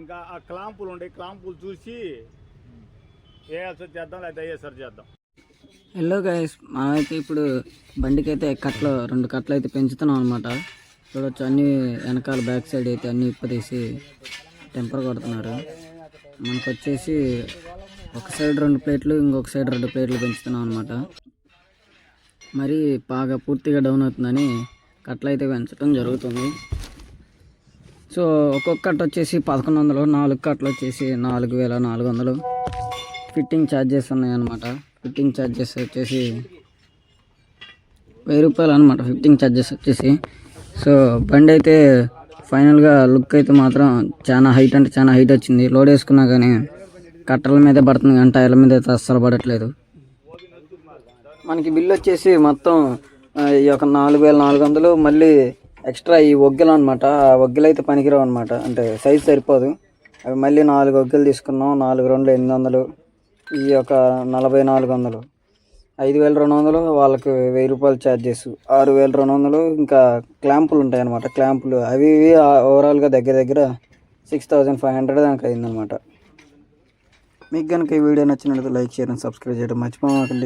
ఇంకా ఆ క్లాంపులు ఉండే క్లాంపులు చూసి వేయాల్సి చేద్దాం లేదా అయ్యేసరి చేద్దాం. హలో గైస్ మనమైతే ఇప్పుడు బండికి అయితే కట్లు రెండు కట్లు అయితే పెంచుతున్నాం అనమాట చూడొచ్చు అన్ని వెనకాల బ్యాక్ సైడ్ అయితే అన్ని ఇప్పదీసి టెంపర్ కొడుతున్నారు. మనకు వచ్చేసి ఒక సైడ్ రెండు ప్లేట్లు ఇంకొక సైడ్ రెండు ప్లేట్లు పెంచుతున్నాం అనమాట మరి బాగా పూర్తిగా డౌన్ అవుతుందని కట్లయితే పెంచడం జరుగుతుంది. సో ఒక్కొక్క కట్ట వచ్చేసి పదకొండు వందలు నాలుగు కట్టలు వచ్చేసి నాలుగు వేల నాలుగు వందలు. ఫిట్టింగ్ ఛార్జెస్ ఉన్నాయన్నమాట. ఫిట్టింగ్ ఛార్జెస్ వచ్చేసి వెయ్యి రూపాయలు అనమాట ఫిట్టింగ్ ఛార్జెస్ వచ్చేసి. సో బండి అయితే ఫైనల్గా లుక్ అయితే మాత్రం చాలా హైట్ అంటే చాలా హైట్ వచ్చింది. లోడ్ వేసుకున్నా కానీ కట్టల మీదే పడుతుంది కానీ టైర్ల మీద అయితే అస్సలు పడట్లేదు. మనకి బిల్ వచ్చేసి మొత్తం ఈ యొక్క నాలుగు వేల నాలుగు వందలు మళ్ళీ ఎక్స్ట్రా ఈ ఒగ్గెలు అనమాట ఆ ఒగ్గెలు అయితే పనికిరావు అనమాట అంటే సైజ్ సరిపోదు. అవి మళ్ళీ నాలుగు ఒగ్గెలు తీసుకున్నాం. నాలుగు రెండు ఎనిమిది వందలు. ఈ యొక్క నలభై నాలుగు వందలు. ఐదు వేల రెండు వందలు వాళ్ళకి వెయ్యి రూపాయలు ఛార్జెస్ ఆరు వేల రెండు వందలు ఇంకా క్లాంపులు ఉంటాయి అనమాట క్లాంపులు. అవి ఇవి ఓవరాల్గా దగ్గర దగ్గర సిక్స్ థౌజండ్ ఫైవ్ హండ్రెడ్ దానికి అయిందనమాట మీకు కనుక ఈ వీడియో నచ్చినట్లయితే లైక్ చేయడం సబ్స్క్రైబ్ చేయడం మర్చిపోకండి